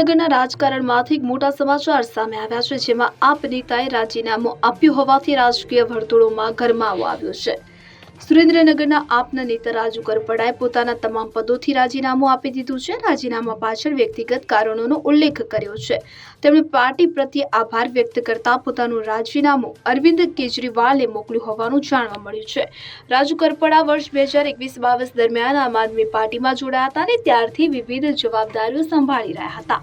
સુરેન્દ્રનગરના રાજકારણમાંથી એક મોટા સમાચાર સામે આવ્યા છે, જેમાં આપ નેતાએ રાજીનામું આપ્યું હોવાથી રાજકીય વર્તુળોમાં ગરમાવો આવ્યો છે. સુરેન્દ્રનગરના આપના નેતા રાજુ કરપડાએ પોતાના તમામ પદોથી રાજીનામું આપી દીધું છે. રાજીનામા પાછળ વ્યક્તિગત કારણોનો ઉલ્લેખ કર્યો છે. તેમણે પાર્ટી પ્રત્યે આભાર વ્યક્ત કરતા પોતાનું રાજીનામું અરવિંદ કેજરીવાલે મોકલ્યું હોવાનું જાણવા મળ્યું છે. રાજુ કરપડા વર્ષ બે હજાર એકવીસ બાવીસ દરમિયાન આમ આદમી પાર્ટીમાં જોડાયા હતા અને ત્યારથી વિવિધ જવાબદારીઓ સંભાળી રહ્યા હતા.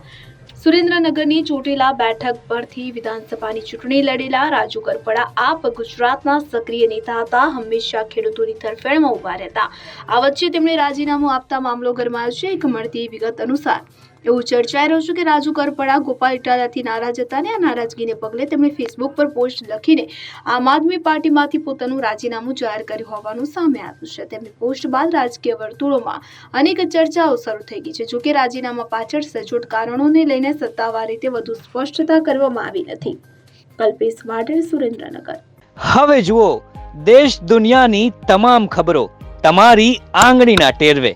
સુરેન્દ્રનગરની ચોટીલા બેઠક પરથી વિધાનસભાની ચૂંટણી લડેલા રાજુ કરપડા આપ ગુજરાતના સક્રિય નેતા હતા. હંમેશા ખેડૂતોની તરફેણમાં ઊભા રહેતા. આ વચ્ચે તેમણે રાજીનામું આપતા મામલો ગરમાયો છે. એક મળતી વિગત અનુસાર એવું ચર્ચાઈ રહ્યું છે કે રાજુ કરપડા, ગોપાલ ઇટાલાથી નારાજ હતા અને આ નારાજગીને પગલે તેમણે ફેસબુક પર પોસ્ટ લખીને આમ આદમી પાર્ટીમાંથી પોતાનું રાજીનામું જાહેર કર્યું હોવાનું સામે આવ્યું છે. તેમની પોસ્ટ બાદ રાજકીય વર્તુળોમાં અનેક ચર્ચાઓ શરૂ થઈ ગઈ છે. જોકે રાજીનામા પાછળ સચોટ કારણોને લઈને સત્તાવાર રીતે વધુ સ્પષ્ટતા કરવામાં આવી નથી. કલ્પેશ વાઢેર સુરેન્દ્રનગર. હવે જુઓ, દેશ દુનિયાની તમામ ખબરો તમારી આંગળીના ટેરવે.